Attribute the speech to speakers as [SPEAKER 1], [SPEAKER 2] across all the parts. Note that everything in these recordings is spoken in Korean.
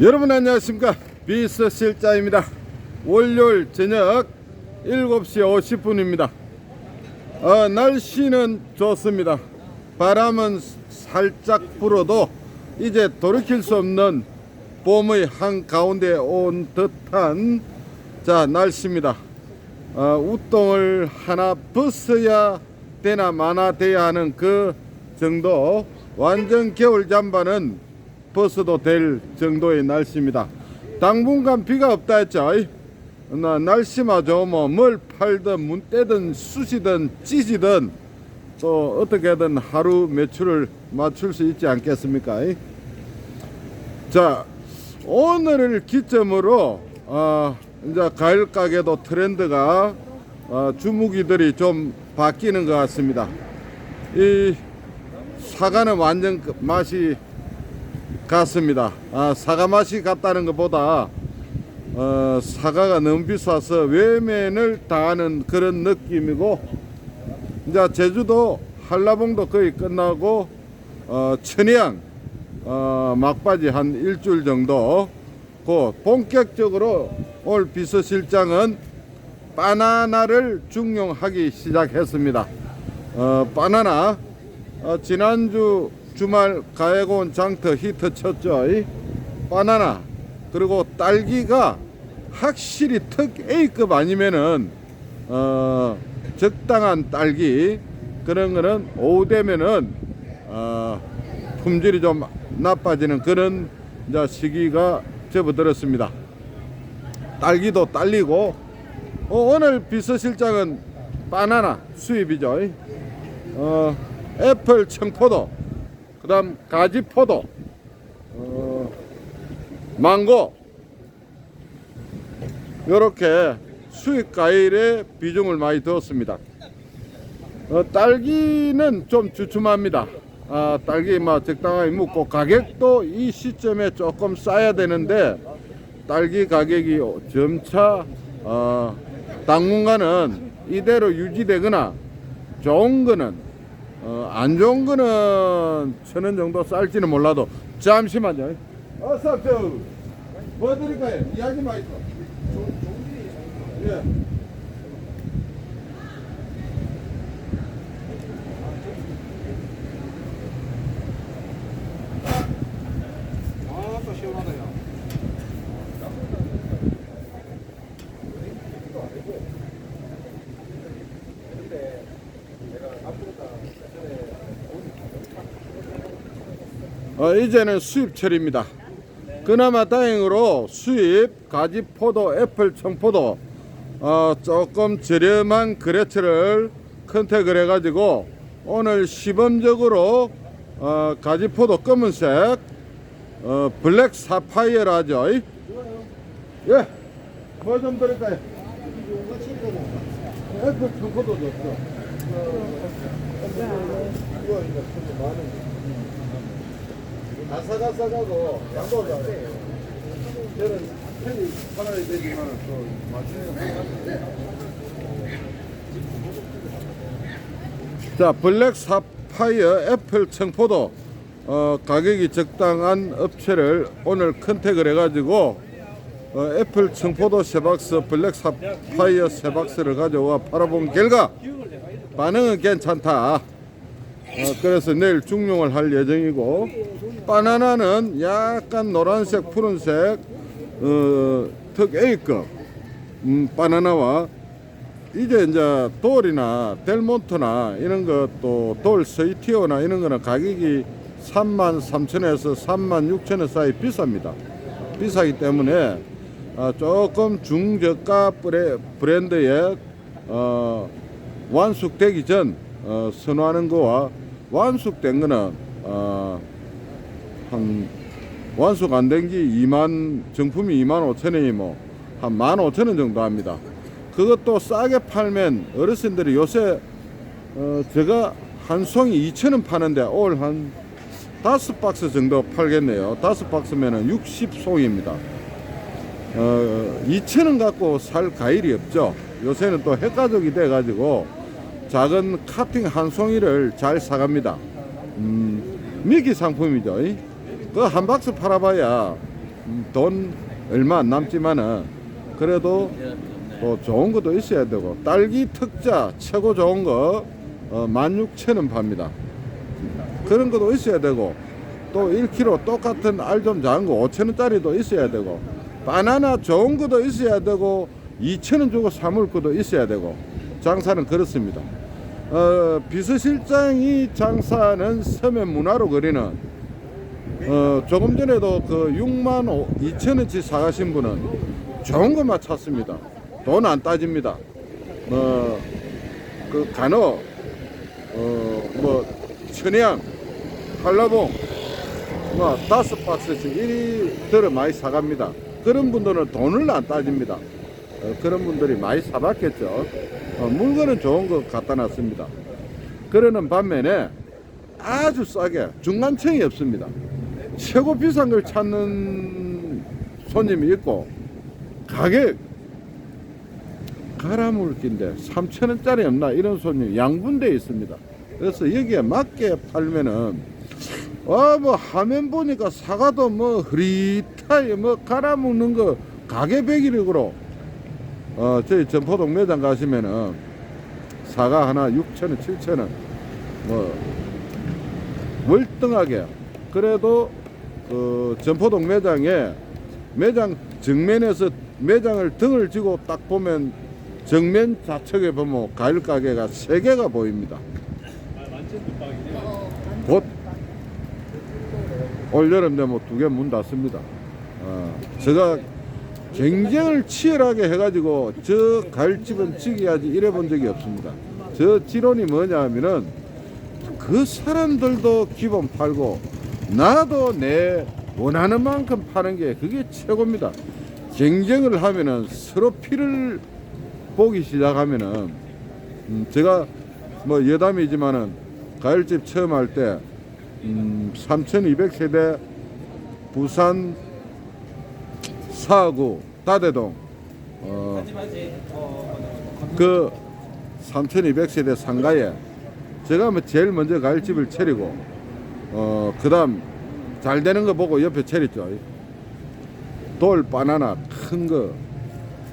[SPEAKER 1] 여러분 안녕하십니까? 비스 실자입니다. 월요일 저녁 7시 50분입니다. 어, 날씨는 좋습니다. 바람은 살짝 불어도 이제 돌이킬 수 없는 봄의 한가운데 온 듯한 자 날씨입니다. 어, 웃동을 하나 벗어야 되나 마나 돼야 하는 그 정도 완전 겨울 잠바는 벗어도 될 정도의 날씨입니다. 당분간 비가 없다 했죠. 나 날씨만 좋으면 뭘 팔든 문 떼든 쑤시든 찢이든 또 어떻게든 하루 매출을 맞출 수 있지 않겠습니까? 자 오늘을 기점으로 어, 이제 과일 가게도 트렌드가 어, 주무기들이 좀 바뀌는 것 같습니다. 이 사과는 완전 그 맛이 같습니다. 아, 사과 맛이 같다는 것보다 어, 사과가 너무 비싸서 외면을 당하는 그런 느낌이고 이제 제주도 한라봉도 거의 끝나고 어, 천혜향 어, 막바지 한 일주일 정도 그 본격적으로 오늘 비서실장은 바나나를 중용하기 시작했습니다. 어, 바나나 어, 지난주 주말 가해곤 장터 히트 쳤죠. 이? 바나나 그리고 딸기가 확실히 특 A급 아니면은 어, 적당한 딸기 그런 거는 오후 되면은 어, 품질이 좀 나빠지는 그런 이제 시기가 접어들었습니다. 딸기도 딸리고 어, 오늘 비서실장은 바나나 수입이죠. 이? 어, 애플 청포도 그 다음 가지 포도 어, 망고 이렇게 수입 과일에 비중을 많이 두었습니다. 어, 딸기는 좀 주춤합니다. 아, 딸기 막 적당하게 묵고 가격도 이 시점에 조금 싸야 되는데 딸기 가격이 점차 어, 당분간은 이대로 유지되거나 좋은 거는 어, 안 좋은 거는 천 원 정도 쌀지는 몰라도 잠시만요. 어서 저, 뭐 드릴까요? 이야기 있어. 예.
[SPEAKER 2] 아 또 시원하다
[SPEAKER 1] 어, 이제는 수입철입니다. 그나마 다행으로 수입 가지 포도, 애플 청포도 어, 조금 저렴한 거래처를 컨택을 해가지고 오늘 시범적으로 어, 가지 포도 검은색 어, 블랙 사파이어라죠. 예, 뭐 좀 드릴까요? 애플 청포도 줬어. 아삭아삭하고 양도 잘해. 저는 편히 팔아야 되지만 또 맛있는 자 블랙 사파이어 애플 청포도 어, 가격이 적당한 업체를 오늘 컨택을 해가지고 어, 애플 청포도 세 박스 블랙 사파이어 세 박스를 가져와 팔아본 결과 반응은 괜찮다. 어, 그래서 내일 중용을 할 예정이고 바나나는 약간 노란색 푸른색 어, 특 A급 음, 바나나와 이제 이제 돌이나 델몬트나 이런 것도 돌 스위티어나 이런 거는 가격이 3만 3천에서 3만 6천 원 사이 비쌉니다. 비싸기 때문에 어, 조금 중저가 브랜드의 어, 완숙되기 전 어, 선호하는 거와 완숙된 거는 어, 한 완숙 안 된 게 2만 정품이 2만 5천 원이 뭐한 1만 5천 원 정도 합니다. 그것도 싸게 팔면 어르신들이 요새 어, 제가 한 송이 2천 원 파는데 오늘 한 다섯 박스 정도 팔겠네요. 다섯 박스면은 60송입니다. 어, 2천 원 갖고 살 과일이 없죠. 요새는 또 핵가족이 돼가지고 작은 카팅 한 송이를 잘 사갑니다. 음, 미기 상품이죠. 그 한 박스 팔아봐야 음, 돈 얼마 안 남지만은 그래도 또 좋은 것도 있어야 되고 딸기 특자 최고 좋은 거 어, 16,000원 팝니다. 그런 것도 있어야 되고 또 1kg 똑같은 알 좀 작은 거 5,000원짜리도 있어야 되고 바나나 좋은 것도 있어야 되고 2,000원 주고 사 먹을 것도 있어야 되고 장사는 그렇습니다. 어, 비서실장이 장사는 서면 문화로 그리는 어, 조금 전에도 그 6만 2천 원치 사가신 분은 좋은 것만 찾습니다. 돈 안 따집니다. 뭐, 그 간호, 어, 뭐, 천양, 한라봉, 뭐, 다섯 박스씩 이리 들어 많이 사갑니다. 그런 분들은 돈을 안 따집니다. 어, 그런 분들이 많이 사봤겠죠. 어, 물건은 좋은 거 갖다 놨습니다. 그러는 반면에 아주 싸게 중간층이 없습니다. 최고 비싼 걸 찾는 손님이 있고 가격 가라물기인데 3천원짜리 없나 이런 손님 양분돼 있습니다. 그래서 여기에 맞게 팔면은 아뭐 화면 보니까 사과도 뭐 흐릿하게 뭐 갈아먹는 거 가게 배기력으로 어 저희 전포동 매장 가시면은 사과 하나 6천원 7천원 뭐 월등하게 그래도 그 전포동 매장에 매장 정면에서 매장을 등을 지고 딱 보면 정면 좌측에 보면 과일 가게가 세 개가 보입니다. 곧 올여름 되면 두 개 문 닫습니다. 어, 제가 경쟁을 치열하게 해가지고 저 과일집은 지겨야지 이래 본 적이 없습니다. 저 지론이 뭐냐 하면은 그 사람들도 기본 팔고 나도 내 원하는 만큼 파는 게 그게 최고입니다. 경쟁을 하면은 서로 피를 보기 시작하면은 음, 제가 뭐 여담이지만은 과일집 처음 할 때 음, 3,200 세대 부산 사구 다대동 어, 그 3,200세대 상가에 제가 뭐 제일 먼저 과일집을 차리고 어 그 다음 잘 되는 거 보고 옆에 차렸죠. 돌 바나나 큰 거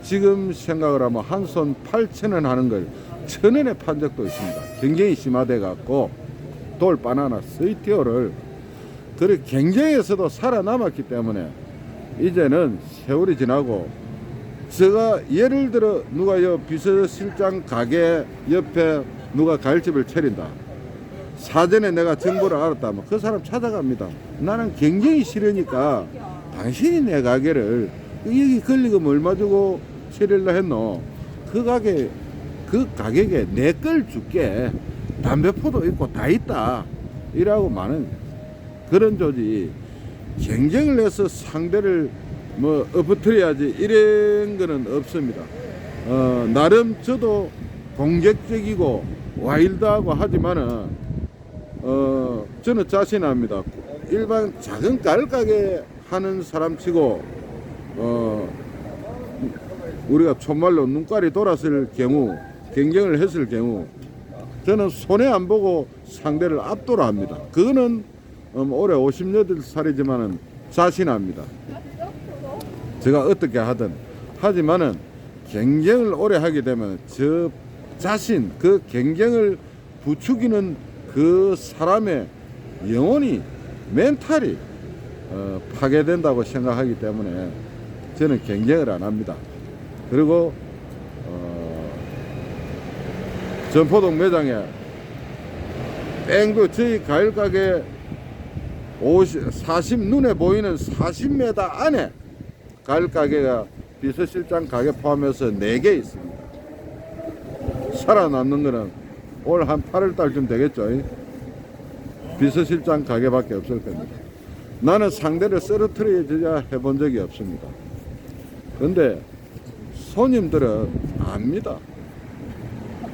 [SPEAKER 1] 지금 생각을 하면 한 손 8천 원 하는 걸 천 원에 판 적도 있습니다. 경쟁이 심화돼 갖고 돌 바나나 스위티어를 그래 경쟁에서도 살아남았기 때문에 이제는 세월이 지나고 제가 예를 들어 누가 여 비서실장 가게 옆에 누가 과일집을 차린다. 사전에 내가 정보를 알았다면 그 사람 찾아갑니다. 나는 경쟁이 싫으니까 당신이 내 가게를 여기 걸리고 얼마 주고 차릴라 했노. 그 가게 그 가격에 내 걸 줄게. 담배포도 있고 다 있다. 이라고 많은 그런 조지 경쟁을 해서 상대를 뭐 엎어뜨려야지 이런 거는 없습니다. 어, 나름 저도 공격적이고 와일드하고 하지만은 어, 저는 자신합니다. 일반 작은 가을 가게 하는 사람치고 어, 우리가 촌말로 눈깔이 돌았을 경우 경쟁을 했을 경우 저는 손해 안 보고 상대를 압도를 합니다. 그거는 음, 올해 58살이지만은 자신합니다. 제가 어떻게 하든 하지만은 경쟁을 오래 하게 되면 저 자신 그 경쟁을 부추기는 그 사람의 영혼이 멘탈이 어, 파괴된다고 생각하기 때문에 저는 경쟁을 안 합니다. 그리고 어, 전포동 매장에 뺑그 저희 과일 가게 50, 40 눈에 보이는 40m 안에 과일 가게가 비서실장 가게 포함해서 4개 있습니다. 살아남는 거는 올 한 8월 달쯤 되겠죠. 비서실장 가게밖에 없을 겁니다. 나는 상대를 쓰러뜨려야 해본 적이 없습니다. 근데 손님들은 압니다.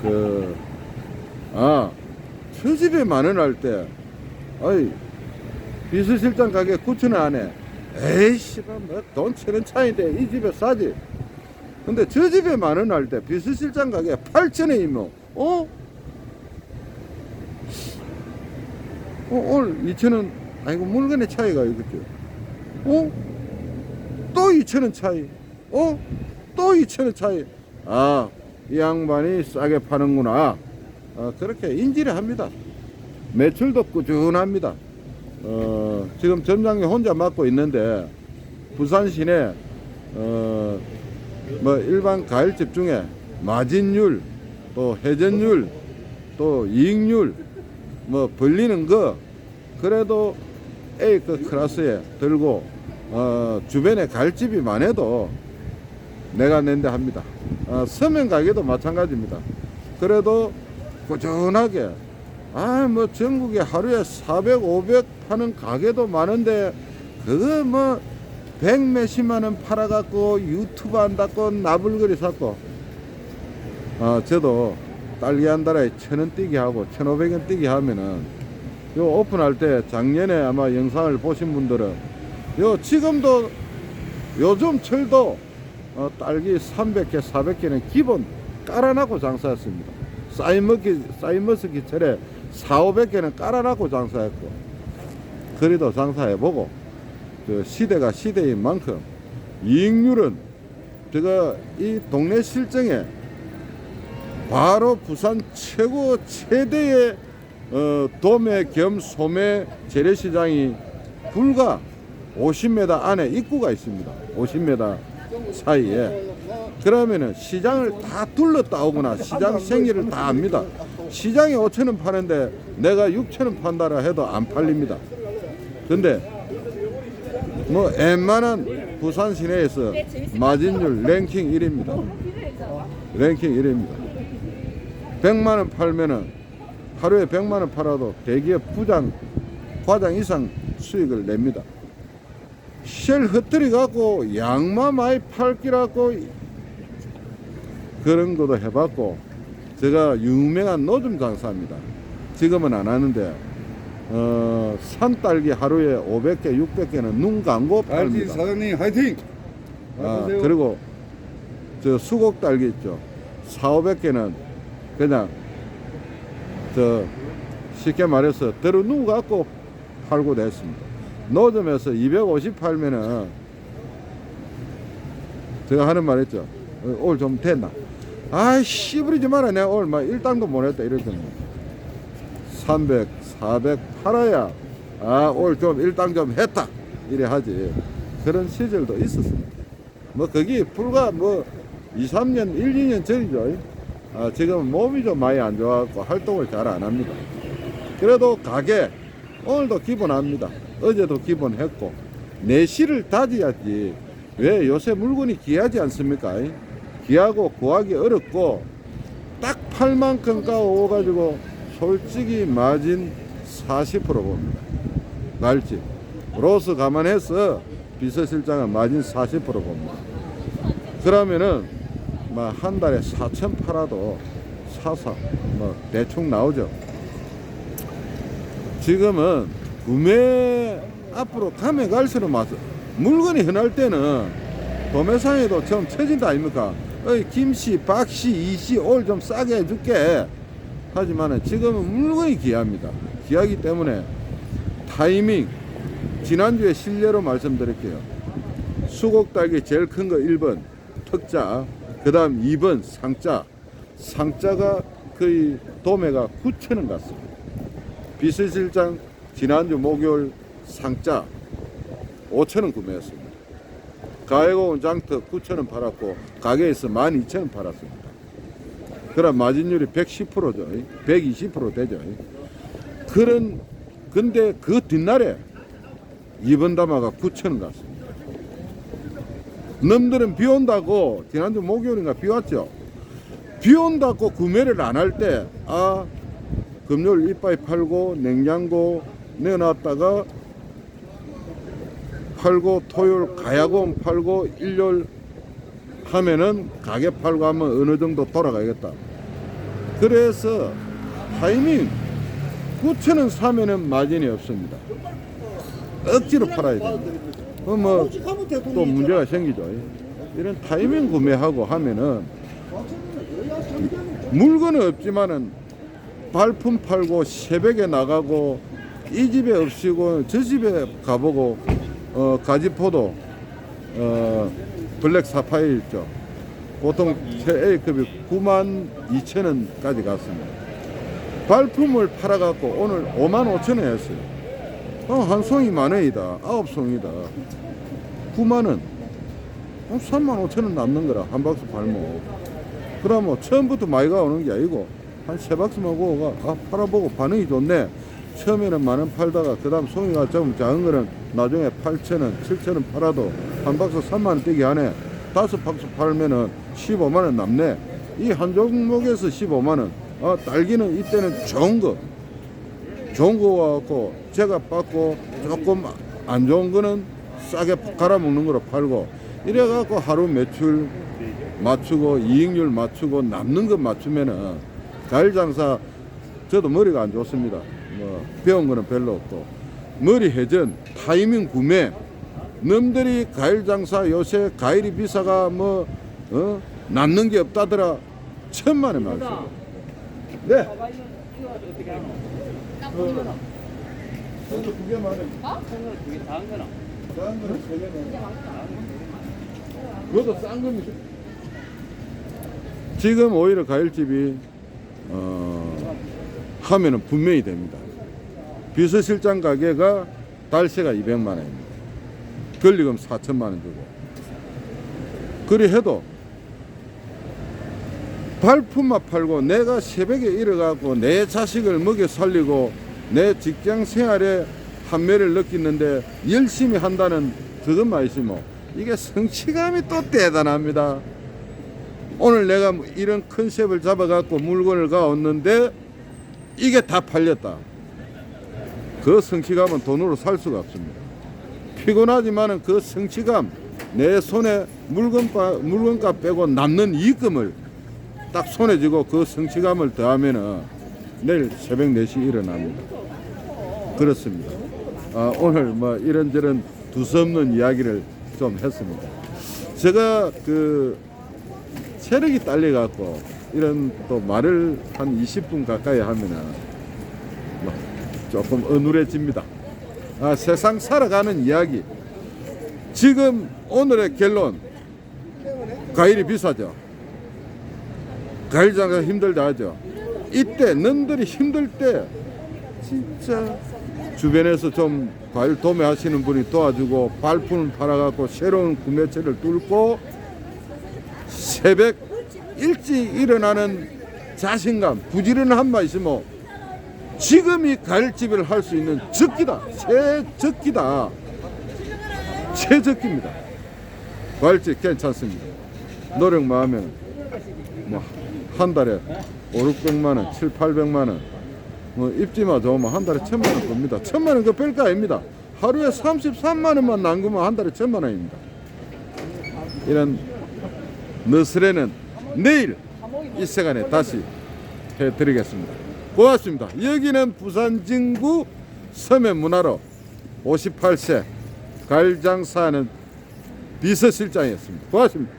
[SPEAKER 1] 그, 아, 저 집에 만원 할 때, 어이, 비서실장 가게 9천원 안에, 에이씨, 뭐돈 천원 차인데 이 집에 싸지. 근데 저 집에 만원 할 때 비서실장 가게 8천원이면, 어? 어, 오늘 2천원, 아이고, 물건의 차이가 있겠죠. 어? 또 2천원 차이 어? 또 2천원 차이 아 이 양반이 싸게 파는구나 아, 그렇게 인지를 합니다 매출도 꾸준합니다 어, 지금 점장님 혼자 맡고 있는데 부산 시내 어, 뭐 일반 가일집 중에 마진율 또 회전율 또 이익률 뭐 벌리는 거 그래도 A급 클래스에 들고 어, 주변에 갈집이 많아도 내가 낸다 합니다. 어, 서면 가게도 마찬가지입니다. 그래도 꾸준하게 아 뭐 전국에 하루에 400, 500 파는 가게도 많은데 그거 뭐 백 몇십만 원 팔아갖고 유튜브 한다고 나불거리 샀고. 아 저도 딸기 한 달에 천 원 뛰기 하고 천오백 원 뛰기 하면은 요 오픈할 때 작년에 아마 영상을 보신 분들은 요 지금도 요즘 철도 어, 딸기 300개 400개는 기본 깔아놓고 장사했습니다. 쌓이먹기 쌓이머스기 철에 4, 500개는 깔아놓고 장사했고 그래도 장사해보고 그 시대가 시대인 만큼 이익률은 제가 이 동네 실정에 바로 부산 최고 최대의 어, 도매 겸 소매 재래시장이 불과 50m 안에 입구가 있습니다. 50m 사이에. 그러면은 시장을 다 둘렀다 오거나 시장 생리를 다 합니다. 시장에 5천 원 파는데 내가 6천 원 판다라 해도 안 팔립니다. 근데 뭐 웬만한 부산 시내에서 마진율 랭킹 1위입니다. 랭킹 1위입니다. 100만 원 팔면은 하루에 100만 원 팔아도 대기업 부장, 과장 이상 수익을 냅니다. 쉘 흩뜨리 갖고 양마 많이 팔기라고 그런 것도 해봤고 제가 유명한 노점 장사입니다. 지금은 안 하는데 어, 산딸기 하루에 500개, 600개는 눈 감고
[SPEAKER 2] 알지
[SPEAKER 1] 팔입니다.
[SPEAKER 2] 사장님 화이팅!
[SPEAKER 1] 아. 그리고 저 수곡 딸기 있죠. 4, 500개는 그냥 저 쉽게 말해서 들어 누 갖고 팔고 됐습니다. 노점에서 250 팔면은 제가 하는 말 있죠. 어, 오늘 좀 됐나? 아이 씨부리지 마라. 내가 오늘 막 일당도 못 했다 이랬더니 300, 400 팔아야 아 오늘 좀 일당 좀 했다 이래 하지. 그런 시절도 있었습니다. 뭐 거기 불과 뭐 2, 3년, 1, 2년 전이죠. 아, 지금 몸이 좀 많이 안 좋아갖고 활동을 잘 안 합니다. 그래도 가게 오늘도 기본합니다. 어제도 기본했고 내실을 다져야지. 왜 요새 물건이 귀하지 않습니까? 귀하고 구하기 어렵고 딱 팔 만큼 까오가지고 솔직히 마진 40% 봅니다. 말지. 로스 감안해서 비서실장은 마진 40% 봅니다. 그러면은 뭐 한 달에 4천 팔아도 사서 뭐 대충 나오죠. 지금은 구매 앞으로 가면 갈수록 맞 물건이 흔할 때는 도매상에도 좀 처진다 아닙니까? 어이 김씨, 박씨, 이씨 오늘 좀 싸게 해줄게. 하지만은 지금은 물건이 귀합니다. 귀하기 때문에 타이밍 지난주에 실례로 말씀드릴게요. 수곡닭이 제일 큰 거 1번 특자, 그 다음 2번 상자. 상자가 거의 도매가 9천원 같습니다. 비서실장 지난주 목요일 상자 5천원 구매했습니다. 가해고운 장터 9천원 팔았고 가게에서 12,000원 팔았습니다. 그럼 마진율이 110%죠. 120% 되죠. 그런 근데 그 뒷날에 2번 담화가 9천원 갔습니다. 넘들은 비 온다고 지난주 목요일인가 비 왔죠. 비 온다고 구매를 안 할 때 아 금요일 이빠이 팔고 냉장고 내놨다가 팔고 토요일 가야금 팔고 일요일 하면은 가게 팔고 하면 어느 정도 돌아가겠다. 그래서 타이밍 9천원 사면은 마진이 없습니다. 억지로 팔아야 됩니다. 뭐또 문제가 생기죠. 이런 타이밍 구매하고 하면은 물건은 없지만은 발품 팔고 새벽에 나가고 이 집에 없이고 저 집에 가보고 어 가지포도 어, 블랙 사파이어 있죠. 보통 제 A급이 9만 2천 원까지 갔습니다. 발품을 팔아갖고 오늘 5만 5천 원 했어요. 어, 한 송이 만 원이다. 아홉 송이다. 9만 원. 어, 3만 5천 원 남는 거라. 한 박스 팔모. 그러면 뭐 처음부터 많이 가 오는 게 아니고 한 세 박스만 고가 아, 팔아보고 반응이 좋네. 처음에는 만원 팔다가 그 다음 송이가 좀 작은 거는 나중에 8천 원, 7천 원 팔아도 한 박스 3만 원 뛰기 하네. 다섯 박스 팔면은 15만 원 남네. 이 한 종목에서 15만 원. 아, 딸기는 이때는 좋은 거. 좋은 거 갖고 제가 받고 조금 안 좋은 거는 싸게 갈아 먹는 거로 팔고 이래 갖고 하루 매출 맞추고 이익률 맞추고 남는 것 맞추면은 과일 장사 저도 머리가 안 좋습니다. 뭐 배운 거는 별로 없고 머리 회전 타이밍 구매 남들이 과일 장사 요새 과일이 비싸가 뭐 어? 남는 게 없다더라 천만에 말씀. 네. 저도 두 개만 해.
[SPEAKER 2] 그게 다한 거나?
[SPEAKER 1] 싼 거는 세 개만. 그것도 싼 겁니다. 지금 오히려 과일집이 어, 하면은 분명히 됩니다. 비서실장 가게가 달세가 200만 원입니다. 권리금 4천만 원 주고. 그리 해도 발품만 팔고 내가 새벽에 일어가고 내 자식을 먹여 살리고 내 직장 생활에 한매를 느끼는데 열심히 한다는 그것만 있으면 이게 성취감이 또 대단합니다. 오늘 내가 뭐 이런 컨셉을 잡아갖고 물건을 가왔는데 이게 다 팔렸다. 그 성취감은 돈으로 살 수가 없습니다. 피곤하지만은 그 성취감 내 손에 물건값, 물건값 빼고 남는 이익금을 딱 손에 쥐고 그 성취감을 더하면은 내일 새벽 4시 일어납니다. 그렇습니다. 아, 오늘 뭐 이런저런 두서없는 이야기를 좀 했습니다. 제가 그 체력이 딸려갖고 이런 또 말을 한 20분 가까이 하면은 뭐 조금 어눌해집니다. 아, 세상 살아가는 이야기. 지금 오늘의 결론 과일이 비싸죠. 과일 장사 힘들다 하죠. 이때 너희들이 힘들 때 진짜 주변에서 좀 과일 도매하시는 분이 도와주고 발품을 팔아갖고 새로운 구매처를 뚫고 새벽 일찍 일어나는 자신감, 부지런함만 있으면 지금이 과일집을 할수 있는 적기다. 최적기다. 최적기입니다. 과일집 괜찮습니다. 노력만 하면 뭐 한 달에 5, 600만 원, 7, 800만 원. 뭐 입지마 좋으면 한 달에 천만 원 겁니다. 천만 원그 별거 아닙니다. 하루에 33만 원만 남기면 한 달에 천만 원입니다. 이런 너스레는 내일 이 시간에 다시 해드리겠습니다. 고맙습니다. 여기는 부산 진구 서면문화로 58세 갈장사하는 비서실장이었습니다. 고맙습니다.